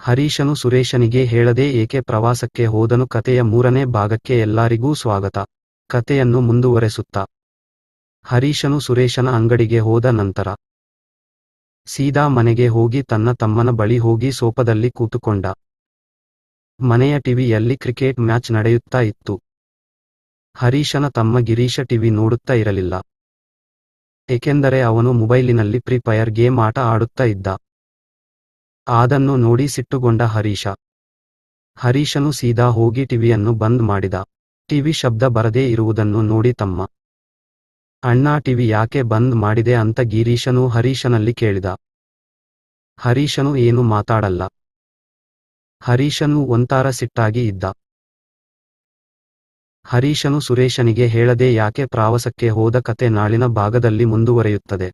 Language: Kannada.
ಹರೀಶನು ಸುರೇಶನಿಗೆ ಹೇಳದೆ ಏಕೆ ಪ್ರವಾಸಕ್ಕೆ ಹೋದನು? ಕತೆಯ ಮೂರನೇ ಭಾಗಕ್ಕೆ ಎಲ್ಲರಿಗೂ ಸ್ವಾಗತ. ಕತೆಯನ್ನು ಮುಂದುವರೆಸುತ್ತಾ. ಹರೀಶನು ಸುರೇಶನ ಅಂಗಡಿಗೆ ಹೋದ ನಂತರ ಸೀದಾ ಮನೆಗೆ ಹೋಗಿ ತನ್ನ ತಮ್ಮನ ಬಳಿ ಹೋಗಿ ಸೋಪದಲ್ಲಿ ಕೂತುಕೊಂಡ. ಮನೆಯ ಟಿವಿಯಲ್ಲಿ ಕ್ರಿಕೆಟ್ ಮ್ಯಾಚ್ ನಡೆಯುತ್ತಾ ಇತ್ತು. ಹರೀಶನ ತಮ್ಮ ಗಿರೀಶ ಟಿವಿ ನೋಡುತ್ತಾ ಇರಲಿಲ್ಲ. ಏಕೆಂದರೆ ಅವನು ಮೊಬೈಲಿನಲ್ಲಿ ಫ್ರೀ ಗೇಮ್ ಆಟ ಆಡುತ್ತಾ ಇದ್ದ. ಅದನ್ನು ನೋಡಿ ಸಿಟ್ಟುಗೊಂಡ ಹರೀಶ. ಹರೀಶನು ಸೀದಾ ಹೋಗಿ ಟಿವಿಯನ್ನು ಬಂದ್ ಮಾಡಿದ. ಟಿವಿ ಶಬ್ದ ಬರದೇ ಇರುವುದನ್ನು ನೋಡಿ ತಮ್ಮ. ಅಣ್ಣ ಟಿವಿ ಯಾಕೆ ಬಂದ್ ಮಾಡಿದೆ ಅಂತ ಗಿರೀಶನು ಹರೀಶನಲ್ಲಿ ಕೇಳಿದ. ಹರೀಶನು ಏನು ಮಾತಾಡಲ್ಲ. ಹರೀಶನು ಒಂತಾರ ಸಿಟ್ಟಾಗಿ ಇದ್ದ. ಹರೀಶನು ಸುರೇಶನಿಗೆ ಹೇಳದೆ ಯಾಕೆ ಪ್ರವಾಸಕ್ಕೆ ಹೋದ ಕತೆ ನಾಳಿನ ಭಾಗದಲ್ಲಿ ಮುಂದುವರೆಯುತ್ತದೆ.